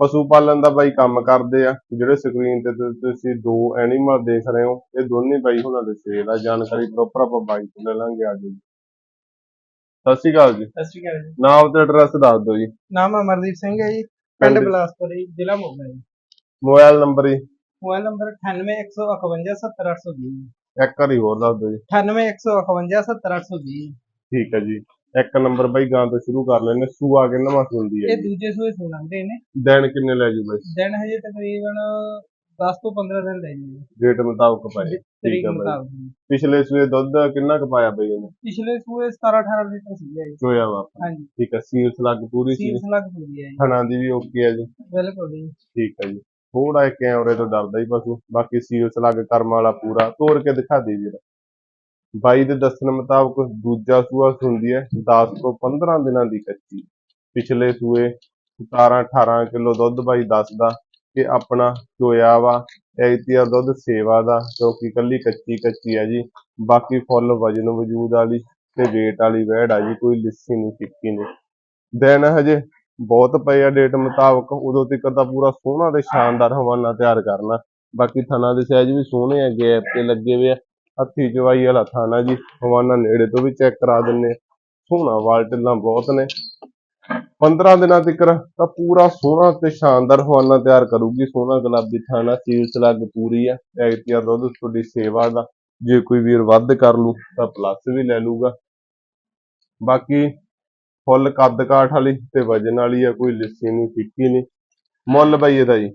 ਪਸ਼ੂ ਪਾਲਣ ਦਾ ਬਾਈ ਕੰਮ ਕਰਦੇ ਆ ਜਿਹੜੇ ਸਕਰੀਨ ਤੇ ਤੁਸੀਂ ਦੋ ਐਨੀਮਲ ਦੇਖ ਰਹੇ ਹੋ ਇਹ ਦੋਨੇ ਬਾਈ ਹੁਣਾਂ ਦੇ ਸੇਲ ਆ ਜਾਣਕਾਰੀ ਪ੍ਰੋਪਰ ਆਪਾਂ ਬਾਈ ਤੋਂ ਲੈ ਲਾਂਗੇ ਅੱਜ ਜੀ ਸਤਿ ਸ਼੍ਰੀ ਅਕਾਲ ਜੀ। ਸਤਿ ਸ਼੍ਰੀ ਅਕਾਲ ਜੀ। ਨਾਮ ਤੇ ਐਡਰੈਸ ਦੱਸ ਦਿਓ ਜੀ। ਨਾਮ ਅਮਰਦੀਪ ਸਿੰਘ ਹੈ ਜੀ ਪਿੰਡ ਪਿੰਡ- ਬਲਾਸਪੁਰ ਜੀ ਜ਼ਿਲ੍ਹਾ ਮੋਗਾ ਜੀ। ਮੋਬਾਈਲ ਨੰਬਰ ਜੀ। ਮੋਬਾਈਲ ਨੰਬਰ 9815570820 ਇੱਕ ਵਾਰੀ ਹੋਰ ਦੱਸ ਦਿਓ ਜੀ। 9815570820 ਠੀਕ ਹੈ ਜੀ। ਇੱਕ ਨੰਬਰ ਬਾਈ ਗਾਂ ਤੋਂ ਸ਼ੁਰੂ ਕਰ ਲੈਣੇ ਸੂਆ ਕਿੰਨਾ ਮਾਸ ਹੁੰਦੀ ਹੈ ਇਹ ਦੂਜੇ ਸੂਏ ਸੁਣਾਉਂਦੇ ਨੇ। ਦਿਨ ਕਿੰਨੇ ਲੈ ਜੂ ਬਾਈ? ਦਿਨ ਹਜੇ ਤਕਰੀਬਨ 10 ਤੋਂ 15 ਦਿਨ ਲੈ ਜੀ ਡੇਟ ਮੁਤਾਬਕ ਪਾਏ ਤਰੀਕ ਹੈ ਬਾਈ। ਪਿਛਲੇ ਸੂਏ ਦੁੱਧ ਕਿੰਨਾ ਕੁ ਪਾਇਆ ਬਈ ਇਹਨੇ? ਪਿਛਲੇ ਸੂਏ 17 18 ਲੀਟਰ ਸੀਗਾ ਜੀ। ਚੋਇਆ ਵਾ। ਹਾਂਜੀ। ਠੀਕ ਹੈ ਸੀਲਸ ਲੱਗ ਪੂਰੀ ਸੀ। ਸੀਸ ਲੱਗ ਪੂਰੀ ਹੈ ਜੀ। ਦੀ ਵੀ ਓਕੇ ਹੈ ਜੀ। ਬਿਲਕੁਲ ਜੀ। ਠੀਕ ਹੈ ਜੀ। ਥੋੜਾ ਇੱਕ ਕੈਮਰੇ ਤੋਂ ਡਰਦਾ ਹੀ ਪਸ਼ੂ। ਬਾਕੀ ਸੀਲਸ ਲੱਗ ਕਰਮ ਵਾਲਾ ਪੂਰਾ। ਤੋੜ ਕੇ ਦਿਖਾ ਦੇ ਵੀਰ ਬਾਈ ਦੇ ਦੱਸਣ ਮੁਤਾਬਕ ਦੂਜਾ ਸੂਆ ਹੁੰਦੀ ਹੈ 10 ਤੋਂ 15 ਦਿਨਾਂ ਦੀ ਕੱਚੀ। ਪਿਛਲੇ ਸੂਏ 17 18 ਕਿਲੋ ਦੁੱਧ ਬਾਈ ਦੱਸਦਾ ਕਿ ਆਪਣਾ ਚੋਇਆ ਵਾ ਐਤੀਆ ਦੁੱਧ ਸੇਵਾ ਦਾ ਕਿਉਂਕਿ ਕੱਲੀ ਕੱਚੀ ਕੱਚੀ ਹੈ ਜੀ। ਬਾਕੀ ਫੁੱਲ ਵਜਨ ਵਜੂਦ ਵਾਲੀ ਤੇ weight ਵਾਲੀ ਵਹਿੜ ਆ ਜੀ, ਕੋਈ ਲਿੱਸੀ ਨਹੀਂ, ਫਿੱਕੀ ਨਹੀਂ। ਦਿਨ ਹਜੇ ਬਹੁਤ ਪਏ ਆ ਡੇਟ ਮੁਤਾਬਕ, ਉਦੋਂ ਤੱਕ ਤਾਂ ਪੂਰਾ ਸੋਹਣਾ ਤੇ ਸ਼ਾਨਦਾਰ ਹਵਾਨਾ ਤਿਆਰ ਕਰਨਾ। ਬਾਕੀ ਥਣਾ ਦੇ ਸਾਈਜ਼ ਵੀ ਸੋਹਣੇ ਆ, ਗੈਪ ਤੇ ਲੱਗੇ ਹੋਏ ਆ। ਹੱਥੀ ਚਵਾਈ ਵਾਲਾ ਥਾਣਾ ਜੀ, ਹਵਾਨਾ ਨੇੜੇ ਤੋਂ ਵੀ ਚੈੱਕ ਕਰਾ ਦਿੰਨੇ ਸੋਹਣਾ ਵਾਲ ਟਿੱਲਾਂ ਬਹੁਤ ਨੇ। 15 ਦਿਨਾਂ ਤੱਕ ਤਾਂ ਪੂਰਾ ਸੋਹਣਾ ਤੇ ਸ਼ਾਨਦਾਰ ਹਵਾਨਾ ਤਿਆਰ ਕਰੂਗੀ। ਸੋਹਣਾ ਗੁਲਾਬੀ ਥਾਣਾ ਸੀਲਸ ਲੱਗ ਪੂਰੀ ਆ। ਐਗਤੀਆ ਦੁੱਧ ਤੁਹਾਡੀ ਸੇਵਾ ਦਾ। ਜੇ ਕੋਈ ਵੀਰ ਵੱਧ ਕਰ ਲੂ ਤਾਂ ਪਲੱਸ ਵੀ ਲੈ ਲੂਗਾ। ਬਾਕੀ ਫੁੱਲ ਕੱਦ ਕਾਠ ਵਾਲੀ ਤੇ ਵਜਨ ਵਾਲੀ ਆ, ਕੋਈ ਲਿੱਸੀ ਨਹੀਂ, ਫਿੱਕੀ ਨਹੀਂ। ਮੁੱਲ ਬਈ ਇਹਦਾ ਜੀ।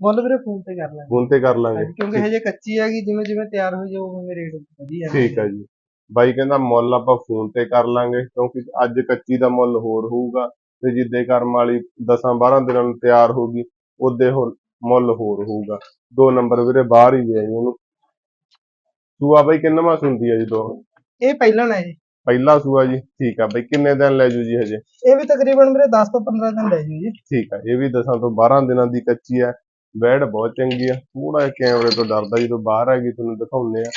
ਮੁੱਲ ਵੀਰੇ ਫੋਨ ਤੇ ਕਰ ਲਾਂਗੇ। ਹੁਣ ਤੇ ਕਰ ਲਾਂਗੇ। ਕਿਉਂਕਿ ਹਜੇ ਕੱਚੀ ਹੈਗੀ ਜਿਵੇਂ ਜਿਵੇਂ ਤਿਆਰ ਹੋ ਜਾਊ ਉਵੇਂ ਰੇਟ ਵਧੀਆ ਠੀਕ ਹੈ ਜੀ। ਬਾਈ ਕਹਿੰਦਾ ਮੁੱਲ ਆਪਾਂ ਫੋਨ ਤੇ ਕਰ ਲਾਂਗੇ ਕਿਉਂਕਿ ਅੱਜ ਕੱਚੀ ਦਾ ਮੁੱਲ ਹੋਰ ਹੋਊਗਾ ਤੇ ਜਿੱਦੇ ਕਰਮ ਵਾਲੀ 10 12 ਦਿਨਾਂ ਨੂੰ ਤਿਆਰ ਹੋਊਗੀ ਉਹਦੇ ਹੋਰ ਮੁੱਲ ਹੋਰ ਹੋਊਗਾ। ਦੋ ਨੰਬਰ ਵੀਰੇ ਬਾਹਰ ਹੀ ਗਏ ਉਹਨੂੰ। ਸੂਆ ਬਾਈ ਕਿੰਨਾ ਮਾਸ ਹੁੰਦੀ ਹੈ ਜੀ ਦੋ? ਇਹ ਪਹਿਲਾਂ ਨਾ ਜੀ। ਪਹਿਲਾ ਸੂਆ ਜੀ ਠੀਕ ਆ ਬਾਈ। ਕਿੰਨੇ ਦਿਨ ਲੈ ਜੂ ਜੀ ਹਜੇ? ਇਹ ਵੀ ਤਕਰੀਬਨ ਵੀਰੇ 10 ਤੋਂ 15 ਦਿਨ ਲੈ ਜੂ ਜੀ। ਠੀਕ ਆ ਇਹ ਵੀ 10 ਤੋਂ 12 ਦਿਨਾਂ ਦੀ ਕੱਚੀ ਹੈ ਬੈਡ ਬਹੁਤ ਚੰਗੀ ਆ। ਥੋੜਾ ਕੈਮਰੇ ਤੋਂ ਡਰਦਾ, ਜਦੋਂ ਬਾਹਰ ਆ ਗਈ ਤੁਹਾਨੂੰ ਦਿਖਾਉਂਦੇ ਆ।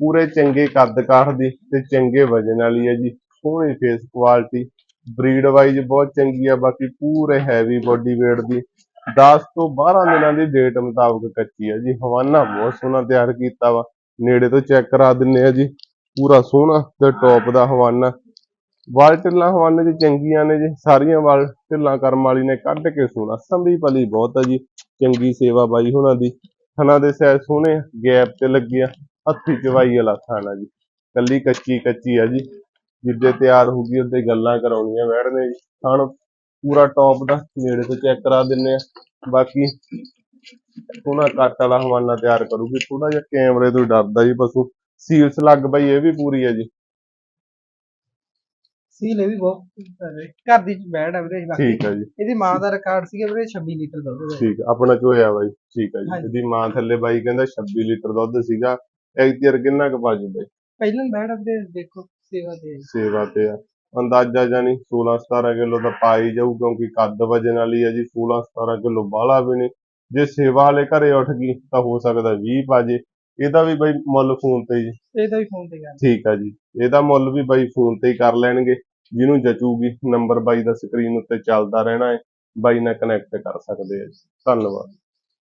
ਪੂਰੇ ਚੰਗੇ ਕੱਦ ਕਾਠ ਦੀ ਤੇ ਚੰਗੇ ਵਜਨ ਵਾਲੀ ਹੈ ਜੀ। ਸੋਹਣੀ ਫੇਸ ਕੁਆਲਿਟੀ ਬਰੀਡ ਵਾਈਜ਼ ਬਹੁਤ ਚੰਗੀ ਆ, ਬਾਕੀ ਪੂਰੇ ਹੈਵੀ ਬੋਡੀ weight ਦੀ। 10 ਤੋਂ 12 ਦਿਨਾਂ ਦੀ ਡੇਟ ਮੁਤਾਬਕ ਕੱਚੀ ਆ ਜੀ। ਹਵਾਨਾ ਬਹੁਤ ਸੋਹਣਾ ਤਿਆਰ ਕੀਤਾ ਵਾ। ਨੇੜੇ ਤੋਂ ਚੈੱਕ ਕਰਾ ਦਿੰਨੇ ਆ ਜੀ। ਪੂਰਾ ਸੋਹਣਾ ਤੇ ਟੌਪ ਦਾ ਹਵਾਨਾ। ਵਾਲ ਢਿੱਲਾਂ ਹਵਾਨੇ ਜੀ, ਚੰਗੀਆਂ ਨੇ ਜੀ, ਸਾਰੀਆਂ ਵਾਲ ਢਿੱਲਾਂ ਕਰਨ ਵਾਲੀ ਨੇ ਕੱਢ ਕੇ ਸੋਹਣਾ ਸੰਭੀ ਪਲੀ ਬਹੁਤ ਆ ਜੀ, ਚੰਗੀ ਸੇਵਾ ਬਾਈ ਹੁਣਾਂ ਦੀ, ਥਣਾ ਦੇ ਸੈਲ ਸੋਹਣੇ ਗੈਪ ਤੇ ਲੱਗਿਆ, ਹੱਥੀ ਚਵਾਈ ਵਾਲਾ ਥਾਣਾ ਜੀ, ਕੱਲੀ ਕੱਚੀ ਕੱਚੀ ਆ ਜੀ, ਜਿੱਦੇ ਤਿਆਰ ਹੋ ਗਈ ਉਹਦੇ ਗੱਲਾਂ ਕਰਾਉਣੀਆਂ ਬੈਠਨੇ ਜੀ ਥਣ ਪੂਰਾ ਟੌਪ ਦਾ, ਨੇੜੇ ਤੋਂ ਚੈੱਕ ਕਰਾ ਦਿੰਨੇ ਆ, ਬਾਕੀ ਸੋਹਣਾ ਕੱਟ ਵਾਲਾ ਹਵਾਨਾ ਤਿਆਰ ਕਰੂਗੀ ਥੋੜਾ ਜਿਹਾ ਕੈਮਰੇ ਤੋਂ ਡਰਦਾ ਜੀ ਪਸ਼ੂ, ਸੀਲਸ ਲੱਗ ਬਈ ਇਹ ਵੀ ਪੂਰੀ ਹੈ ਜੀ ਸੀਲ ਇਹ ਵੀ ਬਹੁਤ ਘਰ ਦੀ ਬੈਡ ਹੈ ਵੀਰੇ ਬਾਕੀ ਠੀਕ ਹੈ ਜੀ। ਇਹਦੀ ਮਾਂ ਦਾ ਰਿਕਾਰਡ ਸੀਗਾ ਵੀਰੇ 26 ਲੀਟਰ ਦੁੱਧ ਦਾ। ਠੀਕ ਆ, ਆਪਣਾ ਚੋਇਆ ਬਾਈ? ਠੀਕ ਹੈ ਜੀ। ਹਾਂਜੀ। ਇਹਦੀ ਮਾਂ ਥੱਲੇ ਬਾਈ ਕਹਿੰਦਾ 26 ਲੀਟਰ ਦੁੱਧ ਸੀਗਾ। ਐਕਟੀਅਰ ਕਿੰਨਾ ਕੁ ਪਾਜੂ ਬਾਈ ਪਹਿਲਾਂ ਬੈਡ ਹੈ ਵੀਰੇ ਦੇਖੋ ਸੇਵਾ ਤੇ ਹੈ। ਸੇਵਾ ਤੇ ਆ। ਅੰਦਾਜ਼ਾ ਜਾਨੀ 16 17 ਕਿਲੋ ਤਾਂ ਪਾ ਹੀ ਜਾਊ ਕਿਉਂਕਿ ਕੱਦ ਵਜਨ ਵਾਲੀ ਹੈ ਜੀ। 16 17 ਕਿਲੋ ਬਾਹਲਾ ਵੀ ਨਹੀਂ। ਜੇ ਸੇਵਾ ਵਾਲੇ ਘਰੇ ਉੱਠ ਗਈ ਤਾਂ ਹੋ ਸਕਦਾ 20 ਪਾਜੇ ਇਹਦਾ ਵੀ ਬਾਈ ਮੁੱਲ ਫੋਨ ਤੇ ਜੀ ਇਹਦਾ ਵੀ ਫੋਨ ਤੇ ਕਰ ਠੀਕ ਆ ਜੀ। ਇਹਦਾ ਮੁੱਲ ਵੀ ਬਾਈ ਫੋਨ ਤੇ ਹੀ ਕਰ ਲੈਣਗੇ। ਜਿਹਨੂੰ ਜਚੂਗੀ ਨੰਬਰ ਬਾਈ ਦਾ ਸਕਰੀਨ ਉੱਤੇ ਚੱਲਦਾ ਰਹਿਣਾ ਹੈ। ਬਾਈ ਨਾਲ ਕਨੈਕਟ ਕਰ ਸਕਦੇ ਆ ਜੀ। ਧੰਨਵਾਦ।